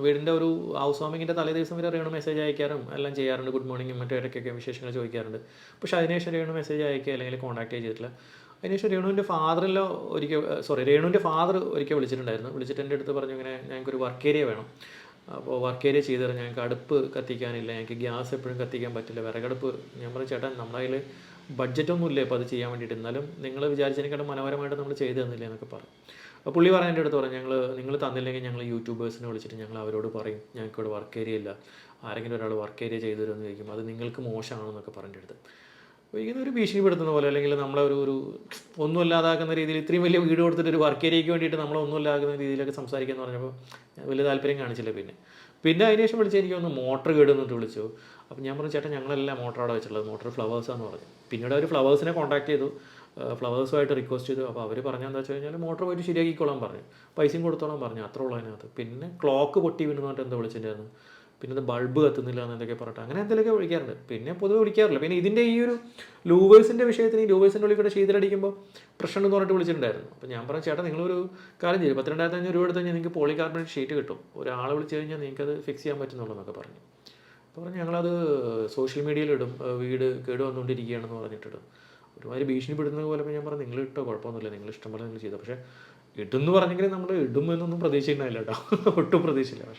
വീടിന്റെ ഒരു ഹൗസ് വാമിങ്ങിന്റെ തലേ ദിവസം വരെ രേണു മെസ്സേജ് അയക്കാറും എല്ലാം ചെയ്യാറുണ്ട്. ഗുഡ് മോർണിംഗ് മറ്റേ ഇടയ്ക്കൊക്കെ വിശേഷങ്ങൾ ചോദിക്കാറുണ്ട്. പക്ഷെ അതിനുശേഷം രേണു മെസ്സേജ് അയക്കുക അല്ലെങ്കിൽ കോൺടാക്ട് ചെയ്തിട്ടില്ല. അതിനുശേഷം രേണുവിന്റെ ഫാദറിലോ ഒരിക്കൽ സോറി രേണുവിന്റെ ഫാദർ ഒരിക്കൽ വിളിച്ചിട്ടുണ്ടായിരുന്നു. വിളിച്ചിട്ട് എന്റെ അടുത്ത് പറഞ്ഞു ഇങ്ങനെ ഞങ്ങൾക്കൊരു വർക്ക് ഏരിയ വേണം. അപ്പോൾ വർക്ക് ഏരിയ ചെയ്ത് തരാം ഞങ്ങൾക്ക് അടുപ്പ് കത്തിക്കാനില്ല ഞങ്ങൾക്ക് ഗ്യാസ് എപ്പോഴും കത്തിക്കാൻ പറ്റില്ല. വിറകടുപ്പ് ഞാൻ പറഞ്ഞു ചേട്ടാ നമ്മുടെ കയ്യിൽ ബഡ്ജറ്റൊന്നും ഇല്ല ഇപ്പോൾ അത് ചെയ്യാൻ വേണ്ടിയിട്ട്. എന്നാലും നിങ്ങൾ വിചാരിച്ചതിനെക്കാളും മനോഹരമായിട്ട് നമ്മൾ ചെയ്തു തന്നില്ല എന്നൊക്കെ പറഞ്ഞു അപ്പോൾ പുള്ളി പറയാൻ എന്റെ അടുത്ത് പറഞ്ഞു ഞങ്ങൾ നിങ്ങൾ തന്നില്ലെങ്കിൽ ഞങ്ങൾ യൂട്യൂബേഴ്സിനെ വിളിച്ചിട്ട് ഞങ്ങൾ അവരോട് പറയും. ഞങ്ങൾക്ക് ഇവിടെ വർക്ക് ഏരിയ ഇല്ല. ആരെങ്കിലും ഒരാൾ വർക്ക് ഏരിയ ചെയ്തു തരുമെന്ന് ചോദിക്കും അത് നിങ്ങൾക്ക് മോശമാണെന്നൊക്കെ പറഞ്ഞിട്ട് അടുത്ത്. ഇങ്ങനെ ഒരു ഭീഷണിപ്പെടുത്തുന്ന പോലെ അല്ലെങ്കിൽ നമ്മളെ ഒരു ഒരു ഒന്നും ഇല്ലാതാക്കുന്ന രീതിയിൽ ഇത്രയും വലിയ വീട് കൊടുത്തിട്ട് ഒരു വർക്ക് ഏരിയയ്ക്ക് വേണ്ടിയിട്ട് നമ്മളെ ഒന്നും ഇല്ലാതാക്കുന്ന രീതിയിലൊക്കെ സംസാരിക്കാന്ന് പറഞ്ഞപ്പോൾ ഞാൻ വലിയ താല്പര്യം കാണിച്ചില്ല പിന്നെ. പിന്നെ അതിന് ശേഷം വിളിച്ച് എനിക്ക് ഒന്ന് മോട്ടർ കേടുന്നിട്ട് വിളിച്ചു. അപ്പോൾ ഞാൻ പറഞ്ഞു ചേട്ടാ ഞങ്ങളെല്ലാം മോട്ടർ അവിടെ വെച്ചിട്ടുള്ളത്? മോട്ടർ ഫ്ലവേഴ്സാന്ന് പറഞ്ഞു. പിന്നീട് അവർ ഫ്ലവേഴ്സിനെ കോൺടാക്ട് ചെയ്തു. ഫ്ലവേഴ്സുമായിട്ട് റിക്വസ്റ്റ് ചെയ്തു. അപ്പോൾ അവർ പറഞ്ഞതെന്താ വെച്ച് കഴിഞ്ഞാൽ മോട്ടർ പോയിട്ട് ശരിയാക്കിക്കോളാൻ പറഞ്ഞു. പൈസയും കൊടുത്തോളാൻ പറഞ്ഞു. അത്ര ഉള്ളതിനകത്ത് പിന്നെ ക്ലോക്ക് പൊട്ടി വീണെന്ന് പറഞ്ഞിട്ട് എന്താ വിളിച്ചിട്ടുണ്ടായിരുന്നു. പിന്നെ ബൾബ് കത്തുന്നില്ല എന്നൊക്കെ പറഞ്ഞിട്ട് അങ്ങനെ എന്തെങ്കിലുമൊക്കെ വിളിക്കാറുണ്ട്. പിന്നെ പൊതുവെ വിളിക്കാറില്ല. പിന്നെ ഇതിന്റെ ഈ ഒരു ലൂവേഴ്സിന്റെ വിഷയത്തിന് ഈ ലൂവേഴ്സിന്റെ ഉള്ളിൽ കൂടെ ശീതലടിക്കുമ്പോൾ പ്രശ്നം എന്ന് പറഞ്ഞിട്ട് വിളിച്ചിട്ടുണ്ടായിരുന്നു. അപ്പോൾ ഞാൻ പറഞ്ഞു ചേട്ടാ നിങ്ങളൊരു കാര്യം ചെയ്യും. പത്തിരണ്ടായിരത്തി അഞ്ഞൂറ് രൂപ എടുത്ത് നിങ്ങൾക്ക് പോളികാർബണേറ്റ് ഷീറ്റ് കിട്ടും. ഒരാളെ വിളിച്ചു കഴിഞ്ഞാൽ നിങ്ങൾക്ക് അത് ഫിക്സ് ചെയ്യാൻ പറ്റുന്നുള്ളൂ എന്നൊക്കെ പറഞ്ഞു. അപ്പോൾ പറഞ്ഞു ഞങ്ങളത് സോഷ്യൽ മീഡിയയിലിടും വീട് കേട് വന്നുകൊണ്ടിരിക്കുകയാണെന്ന് പറഞ്ഞിട്ടിടും. ഒരുമാതിരി ഭീഷണിപ്പെടുന്നത് പോലെ ഞാൻ പറഞ്ഞു നിങ്ങൾ ഇട്ടോ? കുഴപ്പമൊന്നുമില്ല. നിങ്ങൾ ഇഷ്ടം പോലെ നിങ്ങൾ ചെയ്തോ. പക്ഷേ ഇടുമെന്ന് പറഞ്ഞെങ്കിൽ നമ്മൾ ഇടുമെന്നൊന്നും പ്രതീക്ഷിക്കുന്നില്ല കേട്ടോ. ഒട്ടും പ്രതീക്ഷയില്ല പക്ഷേ